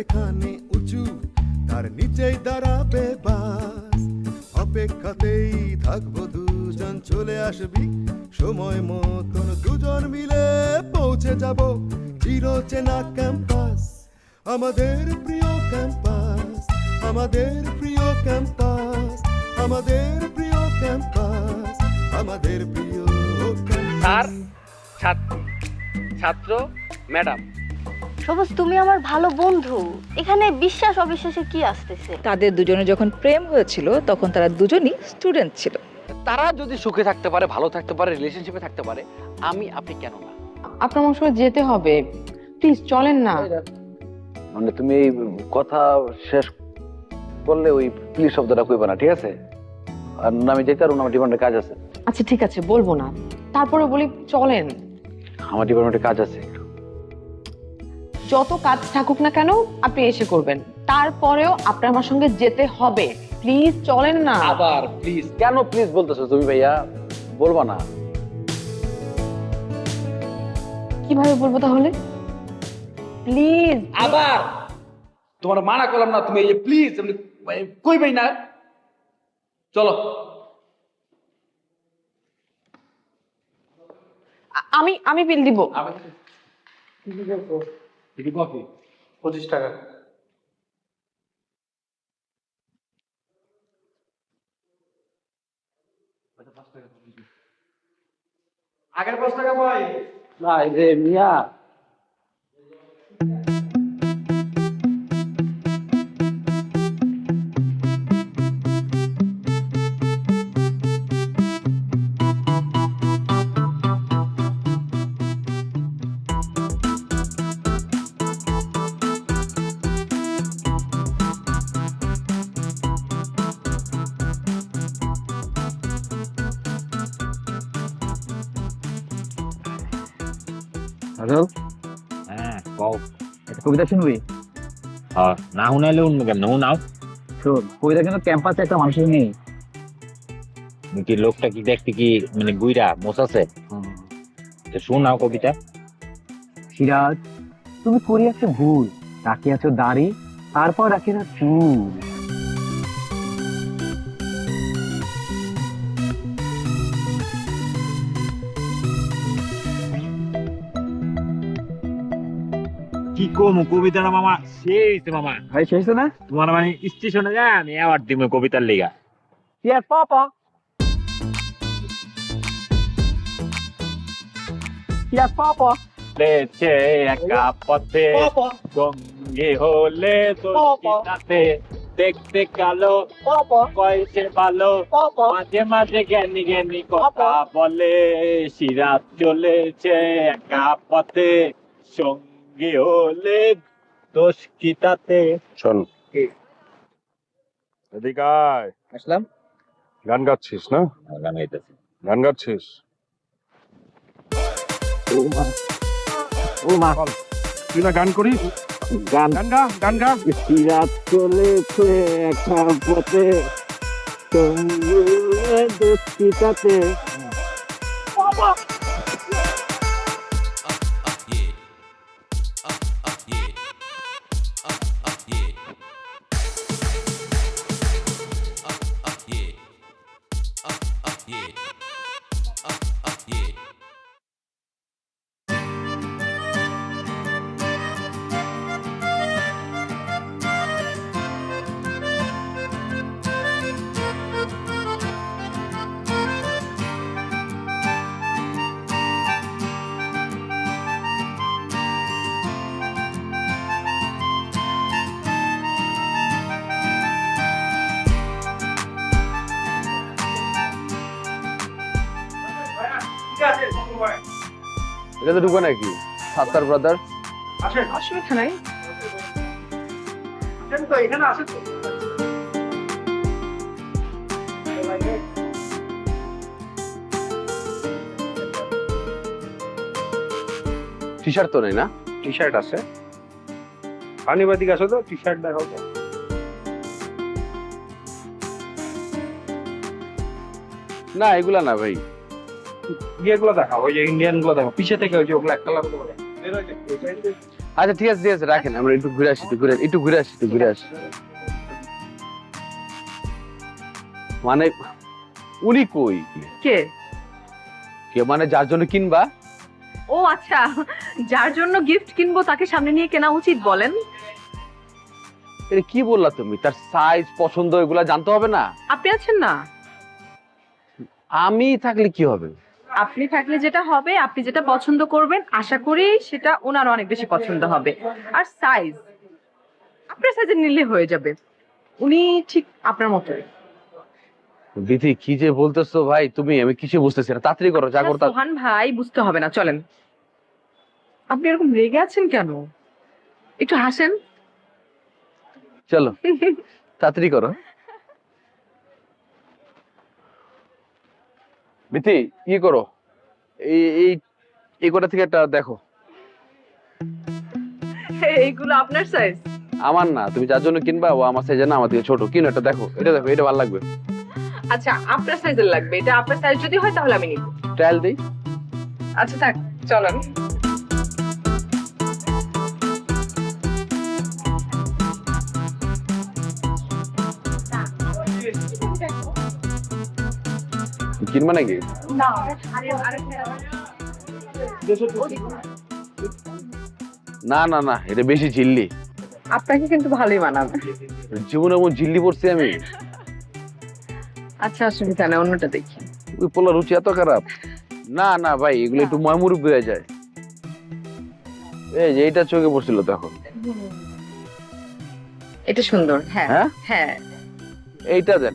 এখানে উঁচু তার নিচেই দাঁড়াবে বাস। অপেক্ষাতেই থাকব দুজন চলে আসবি। সময় মতন দুজন মিলে পৌঁছে যাব চির চেনা ক্যাম্পাস। আমাদের প্রিয় ক্যাম্পাস আমাদের প্রিয় ক্যাম্পাস আমাদের প্রিয় ক্যাম্পাস আমাদের প্রিয় স্যার ছাত্র ম্যাডাম। সবুজ তুমি আমার ভালো বন্ধু। এখানে বিশ্বাস অবিশ্বাসে কি আসতেছে? তাদের দুজনে যখন প্রেম হয়েছিল তখন তারা দুজনই স্টুডেন্ট ছিল। তারা যদি সুখে থাকতে পারে ভালো থাকতে পারে রিলেশনশিপে থাকতে পারে আমি আপনি কেন না? আপনার আমার সঙ্গে যেতে হবে? প্লিজ চলেন না। মানে তুমি এই কথা শেষ করলে ওই প্লিজ শব্দটা কইবা না ঠিক আছে? আর না আমি যেতে পারব না আমার ডিপার্টমেন্টে কাজ আছে। আচ্ছা ঠিক আছে বলব না। তারপরে বলি চলেন। আমার ডিপার্টমেন্টে কাজ আছে। যত কাজ থাকুক না কেন আপনি এসে করবেন। তারপরেও আপনার আমার সঙ্গে যেতে হবে। প্লিজ চলেন না। আবার প্লিজ কেন প্লিজ বলতেছো তুমি ভাইয়া? বলবা না। কীভাবে বলব তাহলে? প্লিজ। আবার! তোমার মানা করলাম না তুমি এই যে প্লিজ কইবেই না। চলো। আমি আমি বিল দিব। কফি। পঁচিশ টাকা। আগের পাঁচ টাকা পাই? না এই যে মিয়া। হ্যালো হ্যাঁ কও। একটা কবিতা শুনবি? হ্যাঁ না শুনাইলে উঠবো কেমন? শুনাও শোন কবিতা কিন্তু ক্যাম্পাসে একটা মানুষের নেই। কি লোকটা কি দেখতে কি মানে গুইরা মোসাছে শোনাও কবিতা। সিরাজ তুমি করিয়াছো ভুল রাখিয়াছো দাড়ি তারপর রাখি না চুল। কমু কবিতাটা মামা সেই মামা। ভাই শেষ না? তোমার মানে স্টেশনে যা আমি অ্যাওয়ার্ড দিব কবিতার লিগা। ইয়ার পাপা ইয়ার পাপা লেছে একা পথে সঙ্গে হলে তো তাতে দেখতে কালো কয়েছে ভালো মাঝে মাঝে জ্ঞানী জ্ঞানী কথা বলে সিরাত চলেছে একা পথে সঙ্গে হলে দোষ কি তাতে? শোন। এদিকে আয় আসলাম। গান গাচ্ছিস না? গান গাইতেছি। গান গাচ্ছিস? ও মা ও মা তুই না গান করিস? গান। গান গা গান গা। সিরাজ চলেছে একা পথে। সঙ্গে দুষ্টিতাতে এটা তো ঢুকো নাকি? সাত্তার ব্রাদার অসুবিধা নাই টি শার্ট তো নেই না? টি শার্ট আছে। পানিবাদিক আছে তো টি শার্ট দেখাও তো। না এগুলা না ভাই। ইয়েগুলো দেখাও ওই যে ইন্ডিয়ানগুলো দেখো পিছে থেকে ওই যে ব্ল্যাক কালারগুলো আচ্ছা ঠিক আছে ঠিক আছে রাখেন আমরা একটু ঘুরে আসি একটু ঘুরে একটু ঘুরে আসি একটু ঘুরে আসি। মানে উনি কই? কে? কে মানে যার জন্য কিনবা? ও আচ্ছা যার জন্য গিফট কিনবো তাকে সামনে নিয়ে কেনা উচিত বলেন। এটা কি বললা তুমি? তার সাইজ পছন্দ এগুলা জানতে হবে না? আপনি আছেন না? আমি থাকলে কি হবে? আপনি থাকলে যেটা হবে আপনি যেটা পছন্দ করবেন আশা করি সেটা ওনার অনেক বেশি পছন্দ হবে। আর সাইজ আপনার সাইজে নিলে হয়ে যাবে। উনি ঠিক আপনার মতোই। দিদি কি যে বলতেছো ভাই তুমি আমি কিছু বুঝতেছি না। তাড়াতাড়ি করো যা করতে সোহান ভাই বুঝতে হবে না চলেন। আপনি এরকম রেগে আছেন কেন? একটু হাসেন। চলো তাড়াতাড়ি করো। বিথি কি করো? এই এই এই কোটা থেকে একটা দেখো। এইগুলো আপনার সাইজ আমার না তুমি যার জন্য কিনবা ও আমার সাইজে না আমার থেকে ছোট। কিনো এটা দেখো এটা দেখো এটা ভালো লাগবে। আচ্ছা আপনার সাইজের লাগবে। এটা আপনার সাইজ যদি হয় তাহলে আমি নিব। ট্রায়াল দিই। আচ্ছা থাক চলেন কিনবা নাকি? না না না এটা বেশি চিল্লি। আপনাকে কিন্তু ভালোই মানাবে জীবনে এমন চিল্লি পড়ছি আমি। আচ্ছা অসুবিধা নেই অন্যটা দেখি। ওই পোলা রুচি এত খারাপ। না না ভাই এগুলো একটু ময়মুরুপ হয়ে যায়। এই যে এইটা চোখে পড়ছিল তখন। এটা সুন্দর হ্যাঁ। হ্যাঁ? হ্যাঁ। এইটা দেন।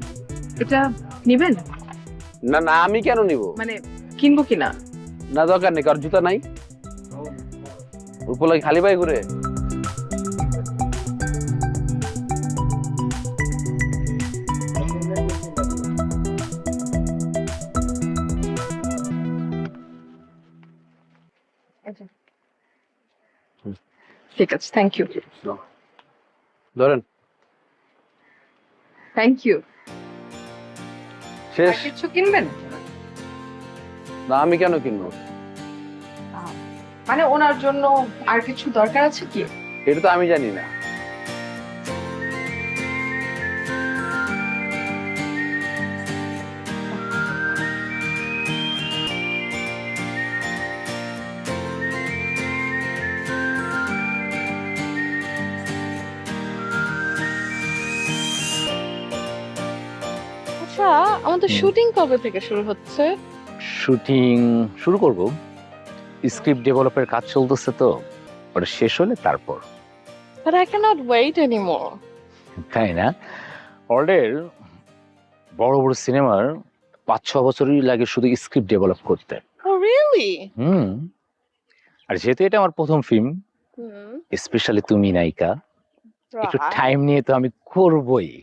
এটা নিবেন? না না আমি কেন নিব? মানে কিনবো কিনা? না দরকার নেই কারণ জুতা নাই। ওই খালি পায়ে ঘুরে? ঠিক আছে থ্যাংক ইউ ধরেন। থ্যাংক ইউ শেষ। কিছু কিনবেন? না আমি কেন কিনবো? মানে ওনার জন্য আর কিছু দরকার আছে কি? এটা তো আমি জানি না। আচ্ছা শুটিং কবে থেকে শুরু হচ্ছে? শুটিং শুরু করব। স্ক্রিপ্ট ডেভেলপের কাজ চলতেছে তো। ওটা শেষ হলে তারপর। But I cannot wait anymore. তাই না? অর্ডের বড় বড় সিনেমার পাঁচ ছ বছরই লাগে শুধু স্ক্রিপ্ট ডেভেলপ করতে। Oh, really? হুম। আর যেহেতু এটা আমার প্রথম ফিল্ম. স্পেশালি তুমি নায়িকা একটু টাইম নিয়ে তো আমি করবই।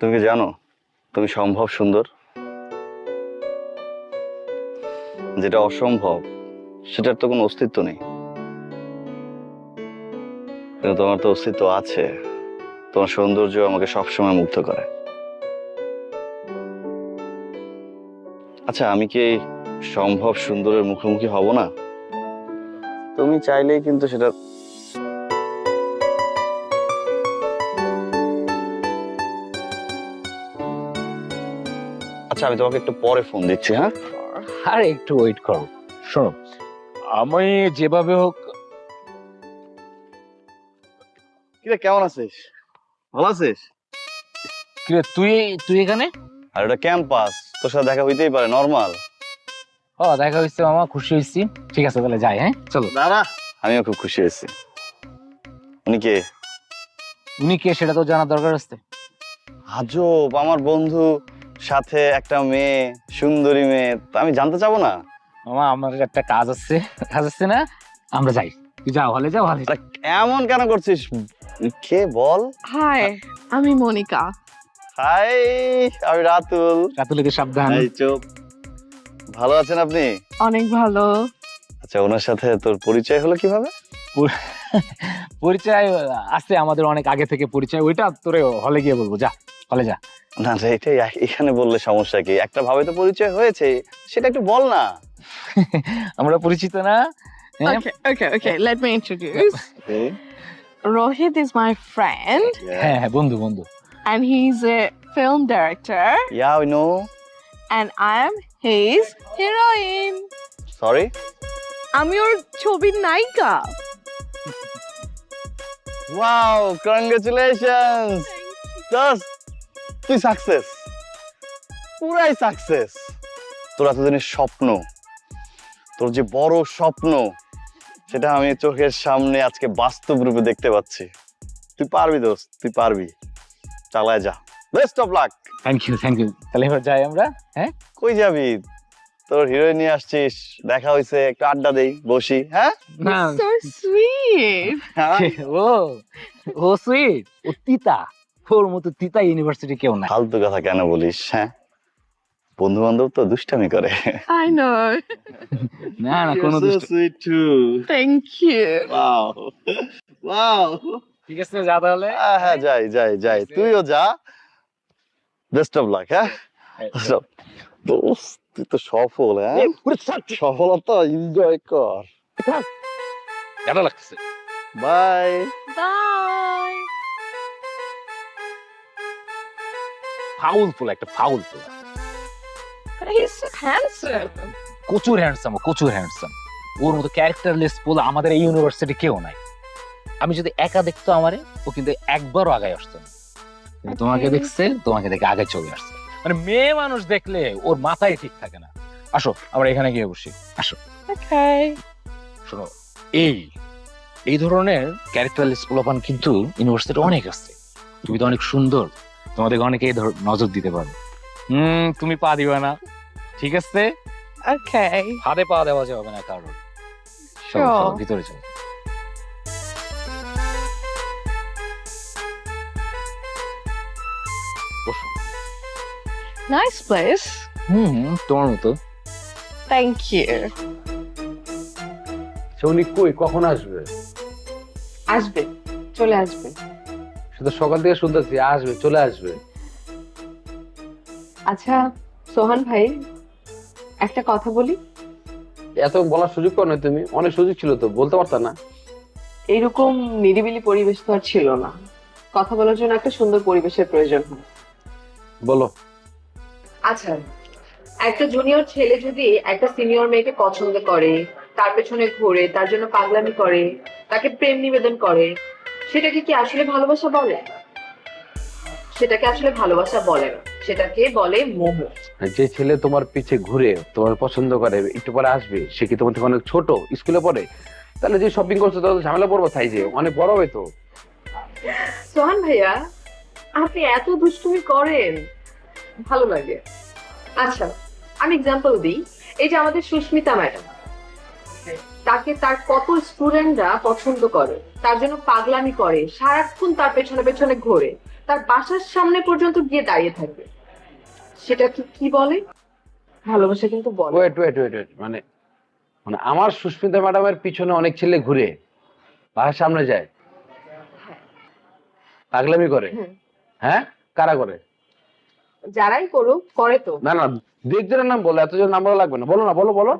তুমি জানো? তুমি সম্ভব সুন্দর। যেটা অসম্ভব, সেটার তো কোনো অস্তিত্ব নেই। কিন্তু তোমার তো অস্তিত্ব আছে। তোমার সৌন্দর্য আমাকে সবসময় মুগ্ধ করে। আচ্ছা আমি কি সম্ভব সুন্দরের মুখোমুখি হব না? তুমি চাইলেই কিন্তু সেটা আচ্ছা আমি তোমাকে একটু পরে ফোন দিচ্ছি হ্যাঁ? আর একটু ওয়েট করো। শোনো আমি যেভাবে হোক কিরে কেমন আছিস? ভালো আছিস? কিরে, তুই তুই এখানে? আর এটা ক্যাম্পাস তোর সাথে দেখা হইতেই পারে নর্মাল ও দেখা হয়েছে মামা খুশি হয়েছি ঠিক আছে তাহলে যাই হ্যাঁ? চলো। দাদা আমিও খুব খুশি হয়েছি। উনি কে? উনি কে সেটা তো জানার দরকার আছে। আজব আমার বন্ধু। সাথে একটা মেয়ে সুন্দরী মেয়ে তা আমি জানতে চাবো না? মামা আমার একটা কাজ আছে কাজ আছে না? আমরা যাই। তুই যাও হলে যাও হলে আরে, এমন কেন করছিস? কে বল। হাই আমি মনিকা। হাই আমি রাতুল। রাতুলকে সাবধান। এই চুপ। ভালো আছেন আপনি? অনেক ভালো। আচ্ছা ওনার সাথে তোর পরিচয় হলো কীভাবে? পরিচয় আছে আমাদের অনেক আগে থেকে পরিচয় ওইটা তোরে হলে গিয়ে বলব। যা হলে যা। না রে এটাই এখানে বললে সমস্যা কি? একটা ভাবে তো পরিচয় হয়েছে সেটা একটু বল না। আমরা পরিচিত না হ্যাঁ? Okay, okay, okay. Let me introduce. Rohit is my friend, হ্যাঁ হ্যাঁ বন্ধু বন্ধু। And he's a film director, yeah we know and I am his heroine. Sorry আমি ওর ছবির নায়িকা ওয়াও কংগ্রেচুলেশনস জাস্ট তুই সাকসেস পুরাই সাকসেস তোর এতদিনের স্বপ্ন তোর যে বড় স্বপ্ন সেটা আমি চোখের সামনে আজকে বাস্তব রূপে দেখতে পাচ্ছি। তুই পারবি দোস্ত তুই পারবি। চালায় যা। Best of luck thank you thank you তাহলে এবার যাই আমরা হ্যাঁ? কই যাবি? তোর হিরোইন নিয়ে আসছিস। দেখা হইছে একটু আড্ডা দেই বসি হ্যাঁ? না। So sweet. হ্যাঁ? ও ও সুইট ও তিতা। ওর মতো তিতা ইউনিভার্সিটি কেউ নাই। ফালতু কথা কেন বলিস হ্যাঁ? বন্ধু বান্ধব তো দুষ্টামি করে। I know. না না কোনো দুষ্ট Thank you. ওয়াও ওয়াও ঠিক আছে যা তাহলে। হ্যাঁ হ্যাঁ যাই যাই যাই। তুইও যা। বেস্ট অফ লাক হ্যাঁ? সব- দোস্ত তুই তো সফল হ্যাঁ? সফলতা এনজয় কর। কেন লাগতেছে? By Bye. ফাউল ফুল একটা ফাউল handsome. প্রচুর হ্যান্ডসাম প্রচুর হ্যান্ডসাম ওর মতো ক্যারেক্টারলেস ফুল আমাদের এই ইউনিভার্সিটি কেউ নাই। আমি যদি একা দেখতো আমারে ও কিন্তু একবারও আগায় আসতো না। কিন্তু তোমাকে দেখছে তোমাকে দেখে আগে চলে আসছে। মানে মেয়ে মানুষ দেখলে ওর মাথায় ঠিক থাকে না। আসো আমরা এখানে গিয়ে বসি। আসো। শোনো এই এই ধরনের ক্যারেক্টারলেস পোলাপান কিন্তু ইউনিভার্সিটি অনেক আছে। তুমি তো অনেক সুন্দর। তোমাদেরকে অনেকেই নজর দিতে পারো। হুম তুমি পা দিবা না। ঠিক আছে? Okay. হাতে পা দেওয়া যাবে না কারোর। ভিতরে চলো। Nice place. হুম তোমার মতো। Thank you. সৌনি কই? কখন আসবে? আসবে চলে আসবে। সে তো সকাল থেকে শুনতেছি আসবে চলে আসবে। আচ্ছা সোহান ভাই একটা কথা বলি? এত বলার সুযোগ পাও না তুমি অনেক সুযোগ ছিল তো বলতে পারতা না। এইরকম নিরিবিলি পরিবেশ তো আর ছিল না। কথা বলার জন্য একটা সুন্দর পরিবেশের প্রয়োজন হয়। বলো। আচ্ছা একটা জুনিয়র ছেলে যদি একটা সিনিয়র মেয়েকে পছন্দ করে তার পেছনে ঘোরে তার জন্য পাগলামি করে তাকে প্রেম নিবেদন করে সেটাকে কি আসলে ভালোবাসা বলে? সেটাকে আসলে ভালোবাসা বলে না। সেটাকে বলে মোহ। যে ছেলে তোমার পিছে ঘুরে তোমার পছন্দ করে একটু পরে আসবে সে কি তোমার থেকে অনেক ছোট স্কুলে পড়ে? তাহলে যে শপিং করছ তাহলে ঝামেলা পড়ব সাইজে অনেক বড় হবে তো। সোহান ভাইয়া আপনি এত দুষ্টুমি করেন। ভালো লাগে। আচ্ছা আমি এক্সাম্পল দিই। এই যে আমাদের সুস্মিতা ম্যাডাম তাকে তার কত স্টুডেন্টরা পছন্দ করে। তার জন্য পাগলামি করে সারাক্ষণ তার পেছনে পেছনে ঘোরে তার বাসার সামনে পর্যন্ত গিয়ে দাঁড়িয়ে থাকবে সেটা কি কি বলে? ভালোবাসা কিন্তু বলে। ওয়েট ওয়েট ওয়েট ওয়েট মানে মানে আমার সুস্মিতা ম্যাডামের পিছনে অনেক ছেলে ঘুরে বাসার সামনে যায়। পাগলামি করে? হ্যাঁ? কারা করে? যারাই করুক করে তো। না না দু নাম বলো এতজন নাম বলা লাগবে না। বলো না বলো বলো।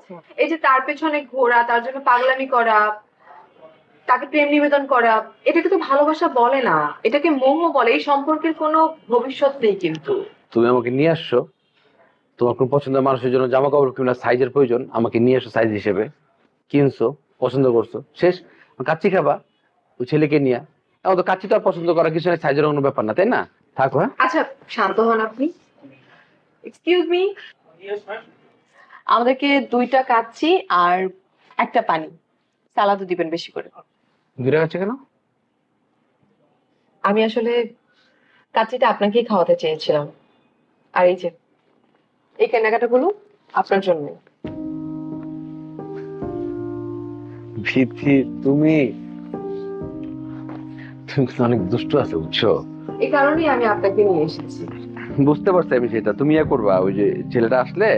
এই যে তার পেছনে ঘোরা তার জন্য পাগলামি করা তাকে প্রেম নিবেদন করা এটাকে তো ভালোবাসা বলে না। এটাকে মোহ বলে এই সম্পর্কের কোনো ভবিষ্যৎ নেই কিন্তু। তুমি আমাকে নিয়ে আসছো। তোমার কোন পছন্দের মানুষের জন্য জামা কাপড় কিংবা সাইজের প্রয়োজন আমাকে নিয়ে আসো সাইজ হিসেবে। কিনছো পছন্দ করছ। শেষ কাচ্চি খাবা ওই ছেলেকে নিয়ে। তো কাচ্চি তো আর পছন্দ করা কিছু না সাইজের কোনো ব্যাপার না তাই না? থাকো হ্যাঁ? আচ্ছা শান্ত হন আপনি। এক্সকিউজ মি আমাদেরকে দুইটা কাচ্চি আর একটা পানি। সালাদও দিবেন বেশি করে। দূরে কেন? আমি আসলে কাচ্চিটা আপনাকেই খাওয়াতে চেয়েছিলাম। আর এই যে এই কেনাকাটাগুলো আপনার জন্য। তুমি? তুমি অনেক দুষ্ট আছে বুঝছ? এই কারণেই আমি আপনাকে নিয়ে এসেছি। বুঝতে পারছি আমি সেটা। তুমি ইয়া করবা ওই যে ছেলেটা আসলে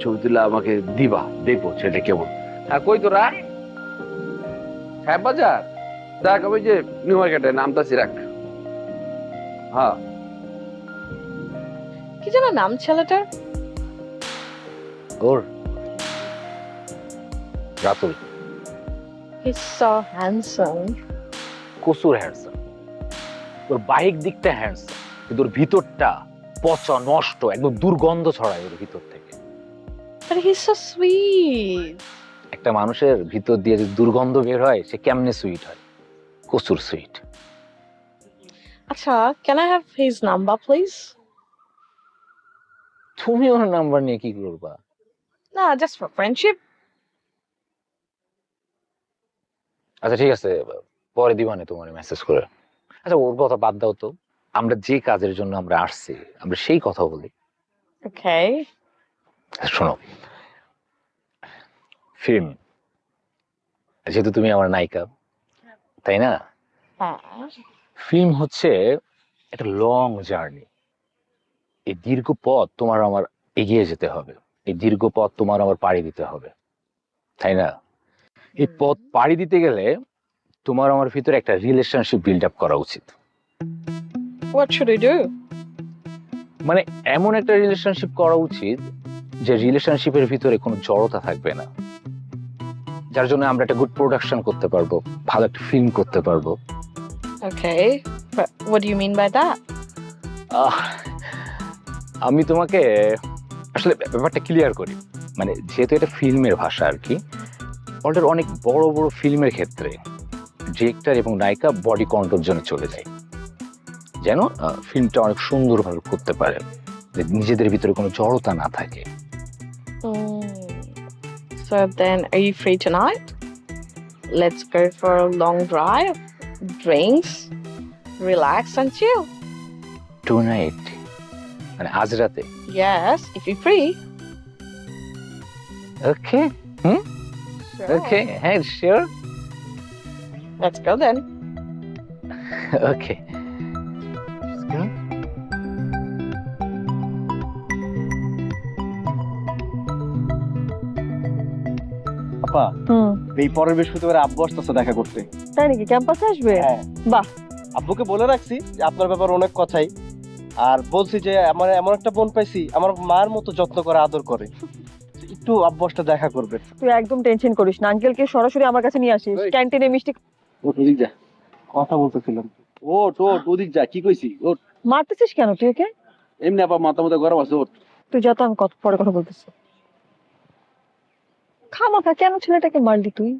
ছবি তুলে আমাকে দিবা দেখব ছেলে কেমন। হ্যাঁ কই তোরা? সাহেব বাজার দেখ ওই যে নিউ মার্কেটে রাখ। হ্যাঁ। কি যেন নাম ছেলেটার? ওর। রাতুল। He's so handsome. কসুর হ্যান্ডসাম ওর বাহিক দিকটা হ্যান্ডসাম কিন্তু ওর ভিতরটা পচা নষ্ট একদম দুর্গন্ধ ছড়ায় ওর ভিতর থেকে। But he's so sweet. একটা মানুষের ভিতর দিয়ে যে দুর্গন্ধ বের হয় সে কেমনে সুইট হয়? কসুর সুইট আচ্ছা, can I have his number, please? তুমি ওর নাম্বার নিয়ে কি করবা? Nah, just for friendship. আচ্ছা ঠিক আছে পরে দিবানে তোমার মেসেজ করে। আচ্ছা ওর কথা বাদ দাও তো। আমরা যে কাজের জন্য আমরা আসছি আমরা সেই কথা বলি। ওকে শোনো ফিল্ম। যেহেতু তুমি আমার নায়িকা তাই না? ফিল্ম হচ্ছে একটা লং জার্নি এই দীর্ঘ পথ তোমার আমার এগিয়ে যেতে হবে। এই দীর্ঘ পথ তোমার আমার পাড়ি দিতে হবে। তাই না? এই পথ পাড়ি দিতে গেলে তোমার আমার ভিতরে একটা রিলেশনশিপ বিল্ড আপ করা উচিত? মানে এমন একটা রিলেশনশিপ করা উচিত যে রিলেশনশিপের ভিতরে কোনো জড়তা থাকবে না। যার জন্য আমরা একটা গুড প্রোডাকশন করতে পারব ভালো একটা ফিল্ম করতে পারব do you mean by that? আহ, আমি তোমাকে আসলে ব্যাপারটা ক্লিয়ার করি মানে যেহেতু এটা ফিল্মের ভাষা আর কি অলরেডি অনেক বড় বড় ফিল্মের ক্ষেত্রে ডিরেক্টর এবং নায়িকা বডি কন্ট্রোল জন্য চলে যায় যেন ফিল্মটা অনেক সুন্দরভাবে করতে পারে নিজেদের ভিতরে কোনো জড়তা না থাকে. So then, are you free tonight? Let's go for a long drive, drinks, relax and chill. Tonight মানে আজ রাতে Yes, if you're free. Okay Sure. ওকে হ্যাঁ শিওর Let's go then. ওকে আপা হুম। এই পরের বৃহস্পতিবার আব্বু আসতেছে দেখা করতে। তাই নাকি? ক্যাম্পাসে আসবে? হ্যাঁ। বাহ। আব্বুকে বলে রাখছি যে আপনার ব্যাপারে অনেক কথাই। আর বলছি যে আমার এমন একটা বোন পাইছি আমার মার মতো যত্ন করে আদর করে। একটু আব্বু আসতে দেখা করবে। তুই একদম টেনশন করিস না। আঙ্কেলকে সরাসরি আমার কাছে নিয়ে আসিস। ক্যান্টিনে মিষ্টি ওট ওদিক যা। কথা বলতেছিলাম। ওট ওট ওদিক যা। কি কইছি? ওট মারতেছিস কেন তুই ওকে? এমনি আবার মাথা মাথা গরম আছে ওট তুই যত আমি কত পরে কথা বলতেছি। খামাখা কেন ছেলেটাকে মারলি তুই?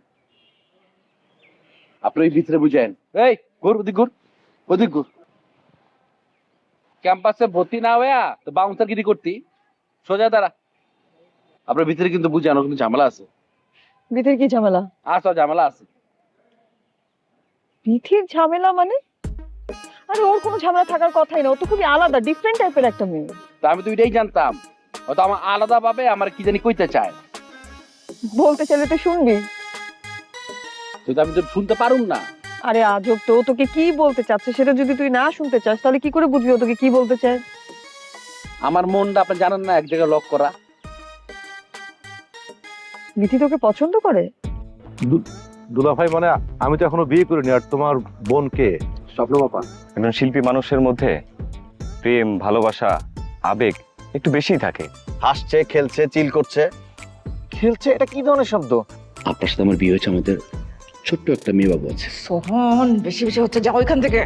আপনি ভিতরে বুঝেন। এই ঘুর ওদিক ঘুর। ওদিক ঘুর। ক্যাম্পাসে ভর্তি না হইয়া তো বাউন্সার গিরি করতি। সোজা দাঁড়া। আপনার ভিতরে কিন্তু বুঝেন কিন্তু ঝামেলা আছে। বিথির কি ঝামেলা? আসো ঝামেলা আছে। বিথির ঝামেলা মানে? আরে ওর কোনো ঝামেলা থাকার কথাই না। ও তো খুবই আলাদা ডিফারেন্ট টাইপের একটা মেয়ে। তা আমি তো এটাই জানতাম। ও তো আমার আলাদা ভাবে আমার কি জানি কইতে চায়। বলতে চাইলে তুই শুনবি? কিন্তু আমি তো শুনতে পারুম না। আরে আজব তো ও তোকে কি বলতে চাচ্ছে সেটা যদি তুই না শুনতে চাস তাহলে কি করে বুঝবি ও তোকে কি বলতে চায়? আমার মনটা আপনি জানেন না এক জায়গায় লক করা। বিথি তোকে পছন্দ করে? দুলাভাই মানে আমি তো এখনও বিয়ে করিনি আর তোমার বোনকে স্বপ্ন বাপা একজন শিল্পী মানুষের মধ্যে প্রেম ভালোবাসা আবেগ একটু বেশিই থাকে। হাসছে খেলছে চিল করছে। খেলছে? এটা কি ধরনের শব্দ? আপনার সাথে আমার বিয়ে হয়েছে আমাদের ছোট্ট একটা মেয়ে বাবু আছে। সোহন বেশি বেশি হচ্ছে যা ওইখান থেকে।